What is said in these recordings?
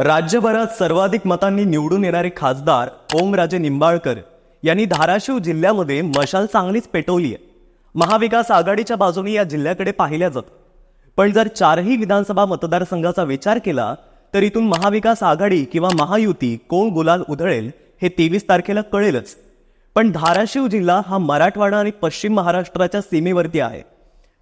राज्यभरात सर्वाधिक मतांनी निवडून येणारे खासदार ओमराजे निंबाळकर यांनी धाराशिव जिल्ह्यामध्ये मशाल चांगलीच पेटवली आहे महाविकास आघाडीच्या बाजूने या जिल्ह्याकडे पाहिल्या जात. पण जर चारही विधानसभा मतदारसंघाचा विचार केला तर इथून महाविकास आघाडी किंवा महायुती कोण गुलाल उधळेल हे तेवीस तारखेला कळेलच. पण धाराशिव जिल्हा हा मराठवाडा आणि पश्चिम महाराष्ट्राच्या सीमेवरती आहे.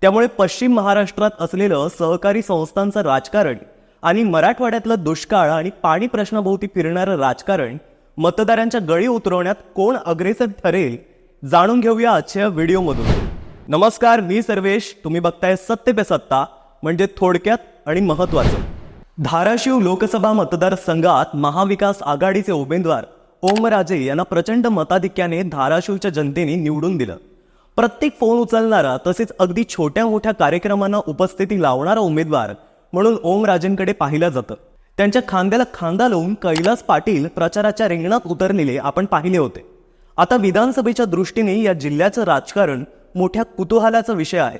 त्यामुळे पश्चिम महाराष्ट्रात असलेलं सहकारी संस्थांचं राजकारण आणि मराठवाड्यातलं दुष्काळ आणि पाणी प्रश्नाभोवती फिरणारं राजकारण मतदारांच्या गळी उतरवण्यात कोण अग्रेसर ठरेल जाणून घेऊया आजच्या व्हिडिओमधून. नमस्कार मी सर्वेश. तुम्ही बघताय सत्य पे सत्ता म्हणजे थोडक्यात आणि महत्वाचं धाराशिव लोकसभा मतदारसंघात महाविकास आघाडीचे उमेदवार ओमराजे यांना प्रचंड मताधिक्याने धाराशिवच्या जनतेने निवडून दिलं. प्रत्येक फोन उचलणारा तसेच अगदी छोट्या मोठ्या कार्यक्रमांना उपस्थिती लावणारा उमेदवार म्हणून ओमराजेंकडे पाहिलं जातं. त्यांच्या खांद्याला खांदा लावून कैलास पाटील प्रचाराच्या रिंगणात उतरलेले आपण पाहिले होते. आता विधानसभेच्या दृष्टीने या जिल्ह्याचं राजकारण मोठ्या कुतूहलाचा विषय आहे.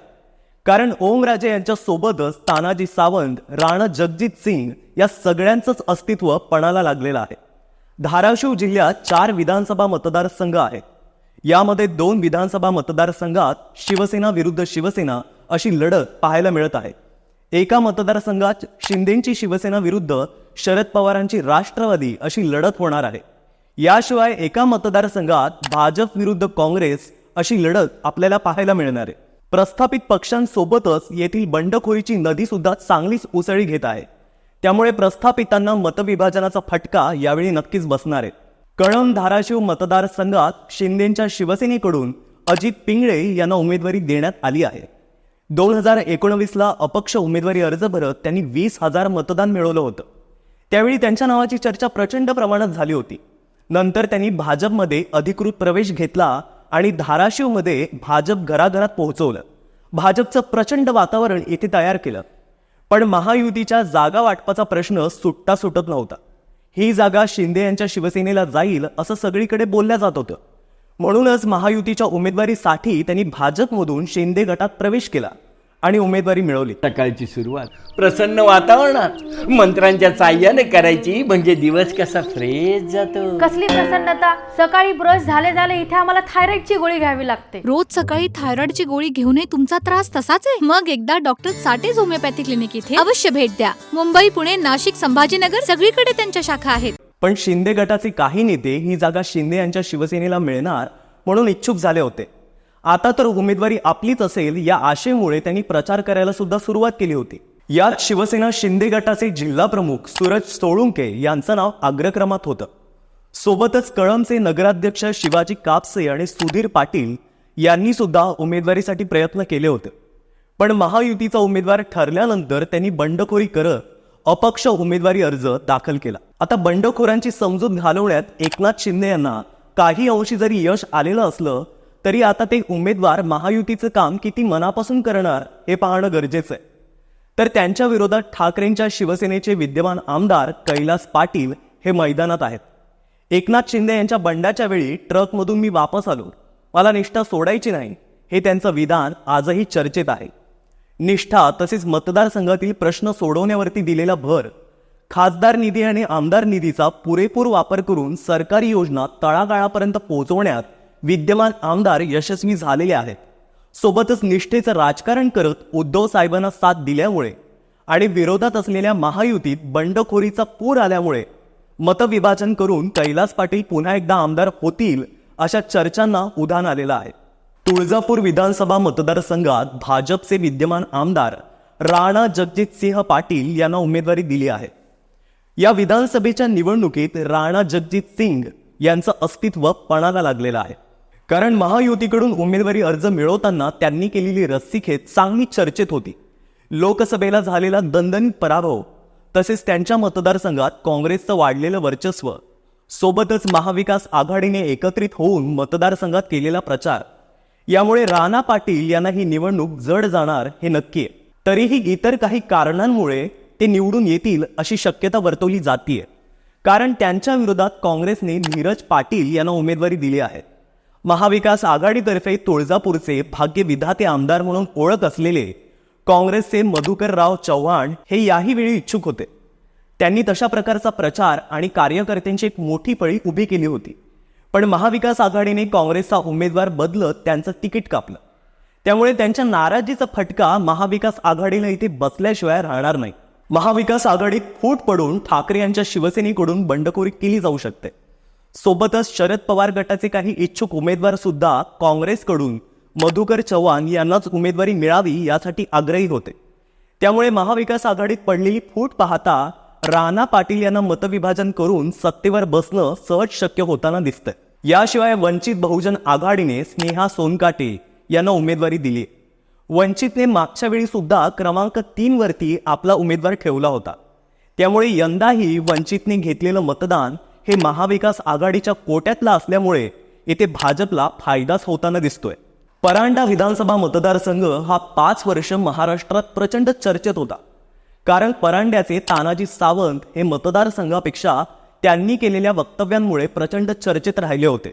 कारण ओमराजे यांच्या सोबतच तानाजी सावंत राणा जगजित सिंग या सगळ्यांचंच अस्तित्व पणाला लागलेलं आहे. धाराशिव जिल्ह्यात चार विधानसभा मतदारसंघ आहेत. यामध्ये दोन विधानसभा मतदारसंघात शिवसेना विरुद्ध शिवसेना अशी लढत पाहायला मिळत आहे. एका मतदारसंघात शिंदेंची शिवसेना विरुद्ध शरद पवारांची राष्ट्रवादी अशी लढत होणार आहे. याशिवाय एका मतदारसंघात भाजप विरुद्ध काँग्रेस अशी लढत आपल्याला पाहायला मिळणार आहे. प्रस्थापित पक्षांसोबतच येथील बंडखोरीची नदी सुद्धा चांगलीच उसळी घेत आहे. त्यामुळे प्रस्थापितांना मतविभाजनाचा फटका यावेळी नक्कीच बसणार आहे. कळंब धाराशिव मतदारसंघात शिंदेच्या शिवसेनेकडून अजित पिंगळे यांना उमेदवारी देण्यात आली आहे. दोन हजार एकोणवीसला अपक्ष उमेदवारी अर्ज भरत त्यांनी वीस हजार मतदान मिळवलं होतं. त्यावेळी त्यांच्या नावाची चर्चा प्रचंड प्रमाणात झाली होती. नंतर त्यांनी भाजपमध्ये अधिकृत प्रवेश घेतला आणि धाराशिवमध्ये भाजप घराघरात पोहोचवलं. भाजपचं प्रचंड वातावरण येथे तयार केलं. पण महायुतीच्या जागा वाटपाचा प्रश्न सुटता सुटत नव्हता. ही जागा शिंदे यांच्या शिवसेनेला जाईल असं सगळीकडे बोलल्या जात होतं. म्हणूनच महायुतीच्या उमेदवारीसाठी त्यांनी भाजपमधून शिंदे गटात प्रवेश केला. आणि उमेदवारी मिळवली. सकाळची सुरुवात प्रसन्न वातावरणात. मंत्रांच्या साह्याने करायची म्हणजे दिवस कसा फ्रेश जातो. कसली प्रसन्नता? सकाळी ब्रश झाले झाले इथे आम्हाला थायरॉइडची गोळी घ्यावी लागते. रोज सकाळी थायरॉइडची गोळी घेऊनही तुमचा त्रास तसाच आहे? मग एकदा डॉक्टर साठेज होमिओपॅथी क्लिनिक इथे अवश्य भेट द्या. मुंबई पुणे नाशिक संभाजीनगर सगळीकडे त्यांच्या शाखा आहेत. पण शिंदे गटाचे काही नेते ही जागा शिंदे यांच्या शिवसेनेला मिळणार म्हणून इच्छुक झाले होते. आता तर उमेदवारी आपलीच असेल या आशेमुळे त्यांनी प्रचार करायला सुद्धा सुरुवात केली होती. यात शिवसेना शिंदे गटाचे जिल्हा प्रमुख सूरज सोळुंके यांचं नाव अग्रक्रमात होतं. सोबतच कळमचे नगराध्यक्ष शिवाजी कापसे आणि सुधीर पाटील यांनी सुद्धा उमेदवारीसाठी प्रयत्न केले होते. पण महायुतीचा उमेदवार ठरल्यानंतर त्यांनी बंडखोरी करत अपक्ष उमेदवारी अर्ज दाखल केला. आता बंडखोरांची समजूत घालवण्यात एकनाथ शिंदे यांना काही अंशी जरी यश आलेलं असलं तरी आता ते उमेदवार महायुतीचं काम किती मनापासून करणार हे पाहणं गरजेचं आहे. तर त्यांच्या विरोधात ठाकरेंच्या शिवसेनेचे विद्यमान आमदार कैलास पाटील हे मैदानात आहेत. एकनाथ शिंदे यांच्या बंडाच्या वेळी ट्रकमधून मी वापस आलो. मला निष्ठा सोडायची नाही हे त्यांचं विधान आजही चर्चेत आहे. निष्ठा तसेच मतदारसंघातील प्रश्न सोडवण्यावरती दिलेला भर खासदार निधी आणि आमदार निधीचा पुरेपूर वापर करून सरकारी योजना तळागाळापर्यंत पोहोचवण्यात विद्यमान आमदार यशस्वी झालेले आहेत. सोबतच निष्ठेचं राजकारण करत उद्धव साहेबांना साथ दिल्यामुळे आणि विरोधात असलेल्या महायुतीत बंडखोरीचा पूर आल्यामुळे मतविभाजन करून कैलास पाटील पुन्हा एकदा आमदार होतील अशा चर्चांना उधाण आलेलं आहे. तुळजापूर विधानसभा मतदारसंघात भाजपचे विद्यमान आमदार राणा जगजित सिंह पाटील यांना उमेदवारी दिली आहे. या विधानसभेच्या निवडणुकीत राणा जगजित सिंग यांचं अस्तित्व पणाला लागलेलं आहे. कारण महायुतीकडून उमेदवारी अर्ज मिळवताना त्यांनी केलेली रस्सीखेच चांगली चर्चेत होती. लोकसभेला झालेला दणदणीत पराभव तसेच त्यांच्या मतदारसंघात काँग्रेसचं वाढलेलं वर्चस्व सोबतच महाविकास आघाडीने एकत्रित होऊन मतदारसंघात केलेला प्रचार यामुळे राणा पाटील यांना ही निवडणूक जड जाणार हे नक्की आहे. तरीही इतर काही कारणांमुळे ते निवडून येतील अशी शक्यता वर्तवली जातीय. कारण त्यांच्या विरोधात काँग्रेसने नीरज पाटील यांना उमेदवारी दिली आहे. महाविकास आघाडीतर्फे तुळजापूरचे भाग्य विधाते आमदार म्हणून ओळख असलेले काँग्रेसचे मधुकरराव चव्हाण हे याही वेळी इच्छुक होते. त्यांनी तशा प्रकारचा प्रचार आणि कार्यकर्त्यांची एक मोठी फळी उभी केली होती. पण महाविकास आघाडीने काँग्रेसचा उमेदवार बदलत त्यांचं तिकीट कापलं. त्यामुळे त्यांच्या नाराजीचा फटका महाविकास आघाडीला इथे बसल्याशिवाय राहणार नाही. महाविकास आघाडीत फूट पडून ठाकरे यांच्या शिवसेनेकडून बंडखोरी केली जाऊ शकते. सोबतच शरद पवार गटाचे काही इच्छुक उमेदवार सुद्धा काँग्रेसकडून मधुकर चव्हाण यांनाच उमेदवारी मिळावी यासाठी आग्रही होते. त्यामुळे महाविकास आघाडीत पडलेली फूट पाहता राणा पाटील यांना मतविभाजन करून सत्तेवर बसणं सहज शक्य होताना दिसतंय. याशिवाय वंचित बहुजन आघाडीने स्नेहा सोनकाटे यांना उमेदवारी दिली वंचितने मागच्या वेळी सुद्धा क्रमांक तीन वरती आपला उमेदवार ठेवला होता. त्यामुळे यंदाही वंचितने घेतलेलं मतदान हे महाविकास आघाडीच्या कोट्यातला असल्यामुळे येथे भाजपला फायदाच होताना दिसतोय. परांडा विधानसभा मतदारसंघ हा पाच वर्ष महाराष्ट्रात प्रचंड चर्चेत होता. कारण परांड्याचे तानाजी सावंत हे मतदारसंघापेक्षा त्यांनी केलेल्या वक्तव्यांमुळे प्रचंड चर्चेत राहिले होते.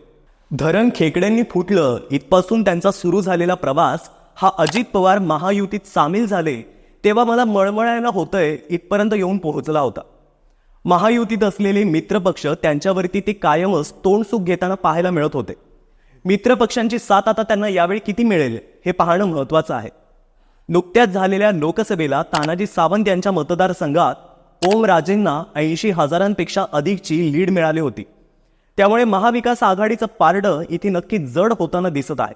धरण खेकड्यांनी फुटलं इथपासून त्यांचा सुरू झालेला प्रवास हा अजित पवार महायुतीत सामील झाले तेव्हा मला मळमळायला होतंय इथपर्यंत येऊन पोहोचला होता. महायुतीत असलेले मित्रपक्ष त्यांच्यावरती ते कायमच तोंडसुख घेताना पाहायला मिळत होते. मित्रपक्षांची साथ आता त्यांना यावेळी किती मिळेल हे पाहणं महत्त्वाचं आहे. नुकत्याच झालेल्या लोकसभेला तानाजी सावंत यांच्या मतदारसंघात ओम राजेंना ऐंशी हजारांपेक्षा अधिकची लीड मिळाली होती. त्यामुळे महाविकास आघाडीचं पारडं इथे नक्की जड होताना दिसत आहे.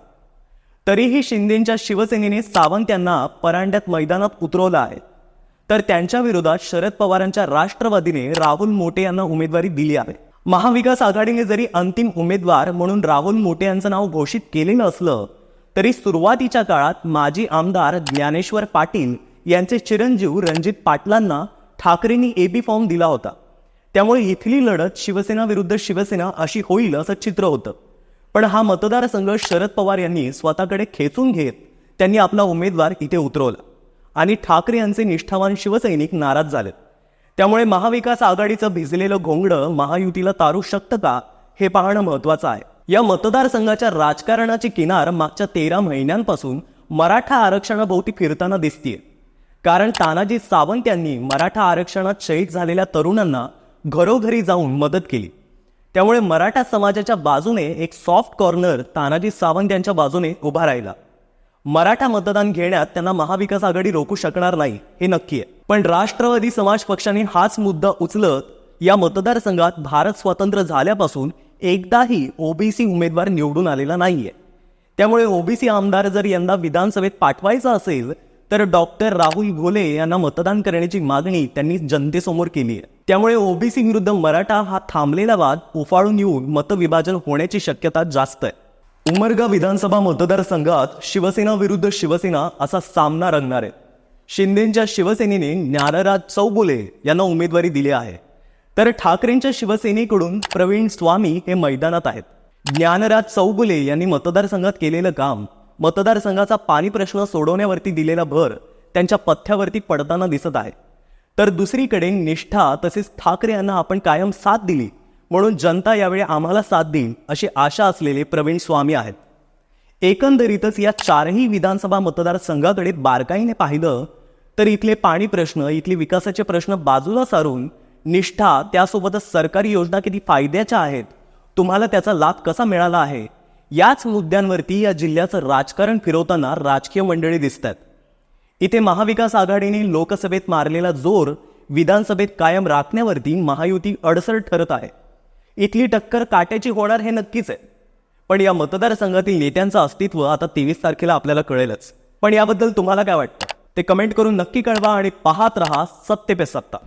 तरीही शिंदेच्या शिवसेनेने सावंत यांना परांड्यात मैदानात उतरवलं आहे. तर त्यांच्या विरोधात शरद पवारांच्या राष्ट्रवादीने राहुल मोटे यांना उमेदवारी दिली आहे. महाविकास आघाडीने जरी अंतिम उमेदवार म्हणून राहुल मोटे यांचं नाव घोषित केलेलं असलं तरी सुरुवातीच्या काळात माजी आमदार ज्ञानेश्वर पाटील यांचे चिरंजीव रणजित पाटलांना ठाकरेंनी एबी फॉर्म दिला होता. त्यामुळे इथली लढत शिवसेना विरुद्ध शिवसेना अशी होईल असं चित्र होतं. पण हा मतदारसंघ शरद पवार यांनी स्वतःकडे खेचून घेत त्यांनी आपला उमेदवार इथे उतरवला. आणि ठाकरे यांचे निष्ठावान शिवसैनिक नाराज झाले त्यामुळे महाविकास आघाडीचं भिजलेलं घोंगडं महायुतीला तारू शकतं का हे पाहणं महत्वाचं आहे. या मतदारसंघाच्या राजकारणाची किनार मागच्या तेरा महिन्यांपासून मराठा आरक्षणाभोवती फिरताना दिसतीये. कारण तानाजी सावंत यांनी मराठा आरक्षणात शहीद झालेल्या तरुणांना घरोघरी जाऊन मदत केली. त्यामुळे मराठा समाजाच्या बाजूने एक सॉफ्ट कॉर्नर तानाजी सावंत यांच्या बाजूने उभा राहिला. मराठा मतदान घेण्यात त्यांना महाविकास आघाडी रोखू शकणार नाही हे नक्की आहे. पण राष्ट्रवादी समाज पक्षाने हाच मुद्दा उचलत या मतदारसंघात भारत स्वतंत्र झाल्यापासून एकदाही ओबीसी उमेदवार निवडून आलेला नाहीये. त्यामुळे ओबीसी आमदार जर यंदा विधानसभेत पाठवायचा असेल तर डॉक्टर राहुल घोले यांना मतदान करण्याची मागणी त्यांनी जनतेसमोर केली आहे. त्यामुळे ओबीसी विरुद्ध मराठा हा थांबलेला वाद उफाळून येऊन मतविभाजन होण्याची शक्यता जास्त आहे. उमरगा विधानसभा मतदारसंघात शिवसेना विरुद्ध शिवसेना असा सामना रंगणार आहे. शिंदेच्या शिवसेनेने ज्ञानराज चौगुले यांना उमेदवारी दिली आहे. तर ठाकरेंच्या शिवसेनेकडून प्रवीण स्वामी हे मैदानात आहेत. ज्ञानराज चौगुले यांनी मतदारसंघात केलेलं काम मतदारसंघाचा पाणी प्रश्न सोडवण्यावरती दिलेला भर त्यांच्या पथ्यावरती पडताना दिसत आहे. तर दुसरीकडे निष्ठा तसेच ठाकरे यांना आपण कायम साथ दिली. म्हणून जनता यावेळी आम्हाला साथ देईल अशी आशा असलेले प्रवीण स्वामी आहेत. एकंदरीतच या चारही विधानसभा मतदारसंघाकडे बारकाईने पाहिलं तर इथले पाणी प्रश्न इथले विकासाचे प्रश्न बाजूला सारून निष्ठा त्यासोबतच सरकारी योजना किती फायद्याच्या आहेत तुम्हाला त्याचा लाभ कसा मिळाला आहे याच मुद्द्यांवरती या जिल्ह्याचं राजकारण फिरवताना राजकीय मंडळी दिसतात. इथे महाविकास आघाडीने लोकसभेत मारलेला जोर विधानसभेत कायम राखण्यावरती महायुती अडसर ठरत आहे. इथली टक्कर काट्याची होणार हे नक्कीच आहे. पण या मतदारसंघातील नेत्यांचं अस्तित्व आता तेवीस तारखेला आपल्याला कळेलच. पण याबद्दल तुम्हाला काय वाटतं? ते कमेंट करून नक्की कळवा आणि पाहत रहा सत्य पे सत्ता.